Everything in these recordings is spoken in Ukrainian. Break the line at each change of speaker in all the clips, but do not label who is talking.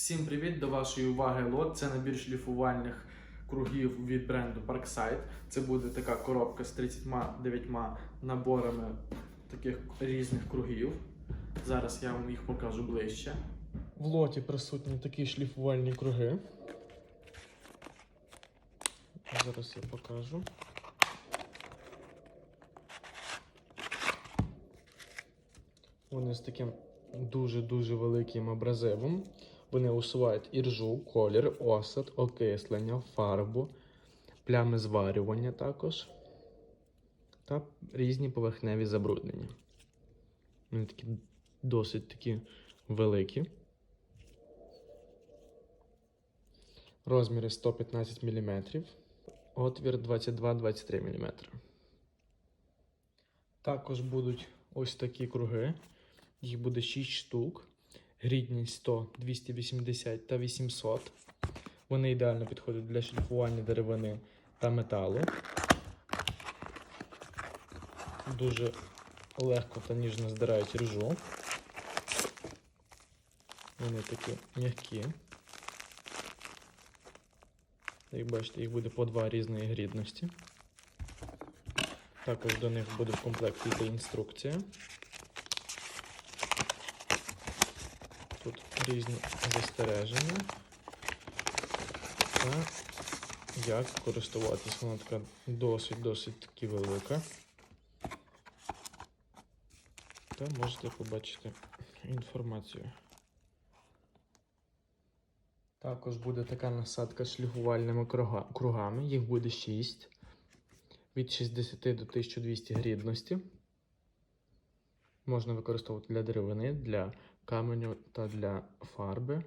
Всім привіт! До вашої уваги лот. Це набір шліфувальних кругів від бренду Parkside. Це буде така коробка з 39 наборами таких різних кругів. Зараз я вам їх покажу ближче. В лоті присутні такі шліфувальні круги. Зараз я покажу. Вони з таким дуже-дуже великим абразивом. Вони усувають іржу, колір, осад, окислення, фарбу, плями зварювання також та різні поверхневі забруднення. Вони такі досить такі великі. Розміри 115 мм, отвір 22-23 мм. Також будуть ось такі круги. Їх буде 6 штук. Грідність 100, 280 та 800. Вони ідеально підходять для шліфування деревини та металу. Дуже легко та ніжно здирають ржу. Вони такі м'які. Як бачите, їх буде по два різної грідності. Також до них буде в комплекті йти інструкція. Тут різні застереження та як користуватись. Вона така досить-досить таки велика. Та можете побачити інформацію. Також буде така насадка з шліфувальними кругами. Їх буде 6 від 60 до 1200 грідності. Можна використовувати для деревини, для каменю та для фарби.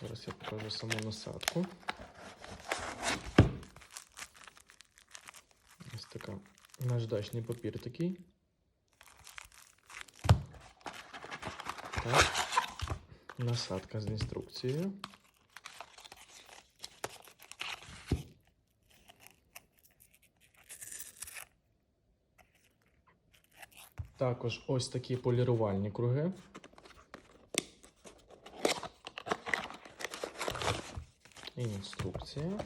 Зараз я покажу саму насадку. Ось така наждачний папір такий. Так. Насадка з інструкцією. Також ось такі полірувальні круги. Інструкція.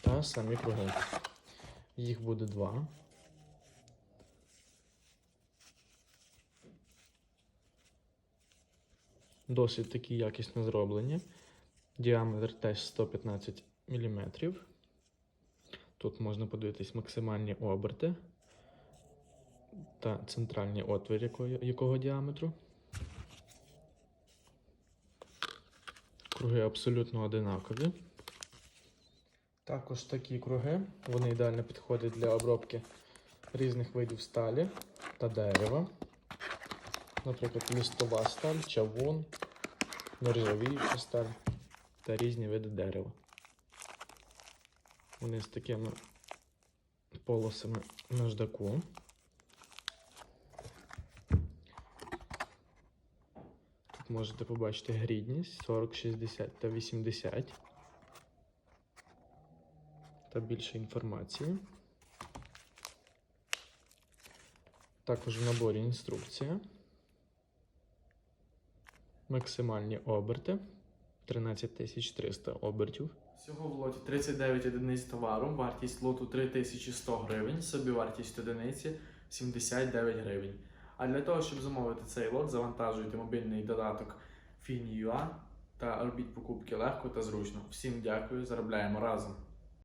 Та самі круги. Їх буде два. Досить такі якісно зроблені. Діаметр теж 115 мм. Тут можна подивитись максимальні оберти та центральний отвір якого, якого діаметру. Круги абсолютно одинакові. Також такі круги, вони ідеально підходять для обробки різних видів сталі та дерева. Наприклад, листова сталь, чавун, нержавіюча сталь та різні види дерева. Вони з такими полосами наждаку. Тут можете побачити грідність 40, 60 та 80 та більше інформації. Також в наборі інструкція. Максимальні оберти 13300 обертів. Всього в лоті 39 одиниць товару, вартість лоту 3100 гривень, собівартість одиниці 79 гривень. А для того, щоб замовити цей лот, завантажуйте мобільний додаток Fin.ua та робіть покупки легко та зручно. Всім дякую, заробляємо разом!